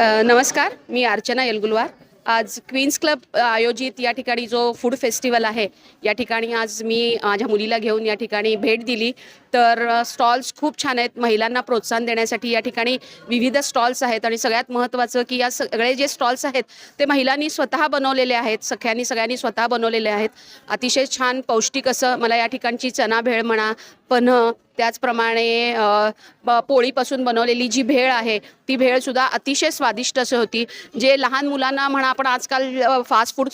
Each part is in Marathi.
नमस्कार मी अर्चना येलगुलवार. आज क्वीन्स क्लब आयोजित या ठिकाणी जो फूड फेस्टिवल आहे या ठिकाणी आज मी माझ्या मुलीला घेऊन या ठिकाणी भेट दिली. तर स्टॉल्स खूप छान आहेत. महिलांना प्रोत्साहन देण्यासाठी या ठिकाणी विविध स्टॉल्स आहेत आणि सगळ्यात महत्त्वाचं की या सगळे जे स्टॉल्स आहेत ते महिलांनी स्वतः बनवलेले आहेत. सख्यांनी सगळ्यांनी स्वतः बनवलेले आहेत. अतिशय छान पौष्टिक असं मला या ठिकाणची चना भेळ म्हणा पन्ह त्याचप्रमाणे पोळीपासून बनवलेली जी भेळ आहे ती भेळसुद्धा अतिशय स्वादिष्ट असं होती. जे लहान मुलांना म्हणा आपण आजकाल फास्ट फूड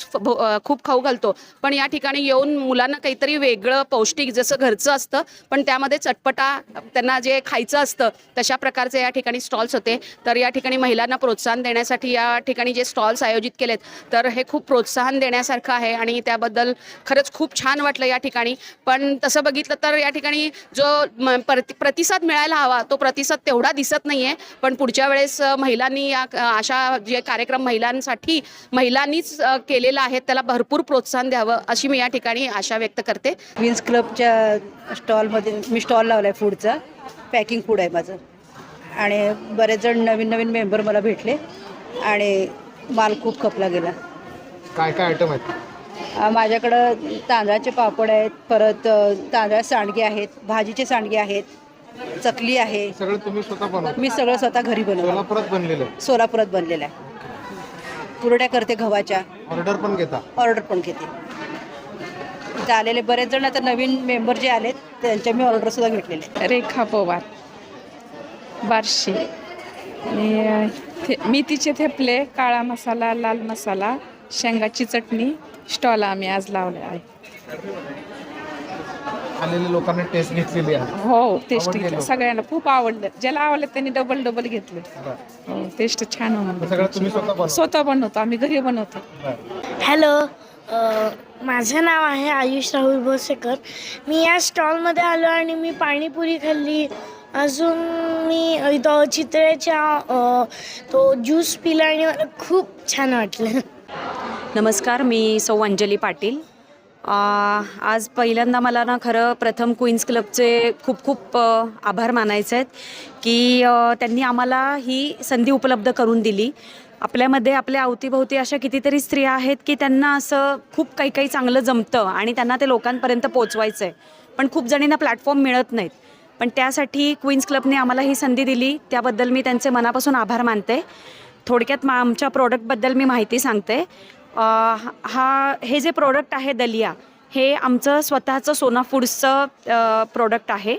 खूप खाऊ घालतो. पण या ठिकाणी येऊन मुलांना काहीतरी वेगळं पौष्टिक जसं घरचं असतं पण त्यामध्ये चटपटा त्यांना जे खायचं असतं तशा प्रकारचे या ठिकाणी स्टॉल्स होते. तर या ठिकाणी महिलांना प्रोत्साहन देण्यासाठी या ठिकाणी जे स्टॉल्स आयोजित केलेत तर हे खूप प्रोत्साहन देण्यासारखं आहे आणि त्याबद्दल खरंच खूप छान वाटलं या ठिकाणी. पण तसं बघितलं तर या ठिकाणी जो प्रति प्रतिसाद मिळायला हवा तो प्रतिसाद तेवढा दिसत नाही आहे पण पुढच्या वेळेस महिलांनी या अशा जे कार्यक्रम महिलांसाठी महिलांनीच केलेला आहे त्याला भरपूर प्रोत्साहन द्यावं अशी मी या ठिकाणी आशा व्यक्त करते. विन्स क्लबच्या स्टॉलमध्ये मी स्टॉल लावला आहे फूडचा पॅकिंग फूड आहे माझं. आणि बरेच जण नवीन नवीन मेंबर मला भेटले. आणि माल खूप खपला गेला. काय काय आयटम आहेत? अं, माझ्याकडं तांदळाचे पापड आहेत. परत अं, तांदळा सांडगे आहेत. भाजीचे सांडगे आहेत. चकली आहे. सगळं तुम्ही स्वतः बनवता? मी सगळं स्वतः घरी बनवलं सोलापुरात बनलेलं आहे? सोलापुरात बनलेलं आहे. पुरड्या करते गव्हाच्या. ऑर्डर पण घेता? ऑर्डर पण घेते. इथं आलेले. बरेच जण आता नवीन मेंबर जे आलेत त्यांच्या मी ऑर्डरसुद्धा घेतलेले. आहेत. रेखा पवार बार्शी. आणि अ, थे मेथीचे थेपले काळा मसाला लाल मसाला शेंगाची चटणी स्टॉल आम्ही आज लावले आहे. लोकांनी टेस्ट घेतलेली आहे. हो टेस्ट. घेतलं. सगळ्यांना खूप आवडलं. ज्याला आवडलं त्यांनी डबल डबल घेतले. हो टेस्ट छान होणार सगळं तुम्ही स्वतः बनवता. स्वतः बनवतो आम्ही घरी बनवतो. हॅलो माझं नाव आहे आयुष राहुल भोसेकर. मी या स्टॉलमध्ये आलो आणि मी पाणीपुरी खाल्ली. अजून मी इथं चित्रेच्या तो ज्यूस पिला आणि मला खूप छान वाटलं. नमस्कार मी सौ अंजली पाटील. आज पहिल्यांदा मला ना खरं प्रथम क्वीन्स क्लबचे खूप खूप आभार मानायचे आहेत की त्यांनी आम्हाला ही संधी उपलब्ध करून दिली. आपल्यामध्ये आपल्या अवतीभोवती अशा कितीतरी स्त्रिया आहेत की त्यांना असं खूप काही काही चांगलं जमतं आणि त्यांना ते लोकांपर्यंत पोचवायचं आहे पण खूप जणींना प्लॅटफॉर्म मिळत नाहीत. पण त्यासाठी क्वीन्स क्लबने आम्हाला ही संधी दिली. त्याबद्दल मी त्यांचे मनापासून आभार मानते. थोडक्यात मा आमच्या प्रोडक्टबद्दल मी माहिती सांगते. हा हे जे प्रोडक्ट आहे दलिया हे आमचं स्वतःचं सोना फूड्सचं प्रोडक्ट आहे.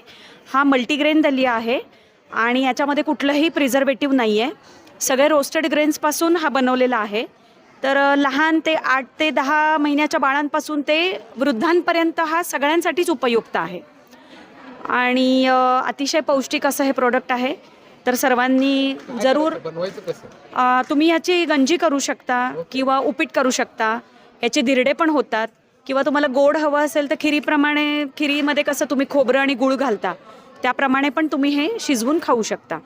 हा मल्टीग्रेन दलिया आहे आणि याच्यामध्ये कुठलंही प्रिझर्वेटिव्ह नाही आहे सगळे रोस्टेड ग्रेन्सपासून हा बनवलेला आहे. तर लहान ते आठ ते दहा महिन्याच्या बाळांपासून ते वृद्धांपर्यंत हा सगळ्यांसाठीच उपयुक्त आहे. आणि अतिशय पौष्टिक असं हे प्रोडक्ट आहे. तर सर्वांनी जरूर तुम्ही ह्याची गंजी करू शकता किंवा उपीट करू शकता. ह्याचे दिरडे पण होतात. किंवा तुम्हाला गोड हवं असेल तर खिरीप्रमाणे खिरीमध्ये कसं तुम्ही खोबरं आणि गूळ घालता त्याप्रमाणे पण तुम्ही हे शिजवून खाऊ शकता.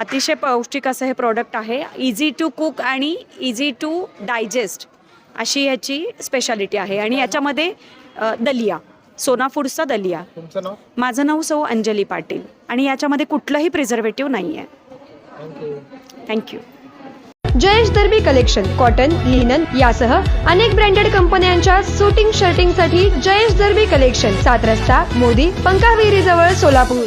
अतिशय पौष्टिक असं हे प्रॉडक्ट आहे. इझी टू कुक आणि इझी टू डायजेस्ट अशी ह्याची स्पेशालिटी आहे. आणि याच्यामध्ये दलिया. सोना फूड्सचा दलिया. तुमचं नाव? माझं नाव सौ अंजली पाटील आणि याच्यामध्ये कुठलंही प्रिझर्वेटिव्ह नाही आहे thank you thank you Jayesh Darbi collection cotton linen यासह अनेक ब्रँडेड कंपन्यांच्या सुटिंग शर्टिंगसाठी जयेश दर्बी कलेक्शन सात रस्ता मोदी पंकाविरी जवळ सोलापूर.